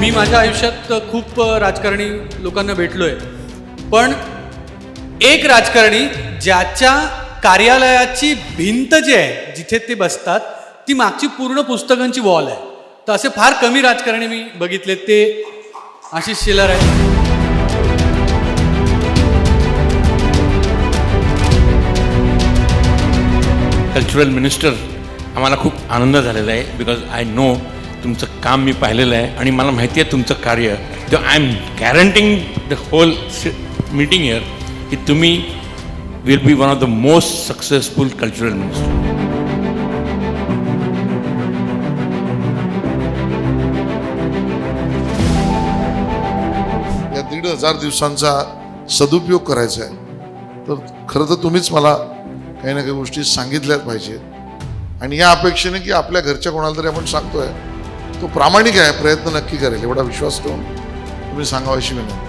मी माझ्या आयुष्यात खूप राजकारणी लोकांना भेटलोय. पण एक राजकारणी ज्याच्या कार्यालयाची भिंत जी आहे जिथे ते बसतात ती मागची पूर्ण पुस्तकांची वॉल आहे. तर असे फार कमी राजकारणी मी बघितले ते. आशिष शेलार आहे कल्चरल मिनिस्टर आम्हाला खूप आनंद झालेला आहे बिकॉज आय नो तुमचं काम मी पाहिलेलं आहे आणि मला माहिती आहे तुमचं कार्य. The I am guaranteeing the whole meeting year की तुम्ही will be one of the most successful cultural minister या दीड हजार दिवसांचा सदुपयोग करायचा आहे. तर खरं तर तुम्हीच मला काही ना काही गोष्टी सांगितल्याच पाहिजेत. आणि या अपेक्षेने की आपल्या घरच्या कोणाला तरी आपण सांगतोय तो प्रामाणिक आहे प्रयत्न नक्की करेल एवढा विश्वास ठेवून तुम्ही सांगावा अशी विनंती.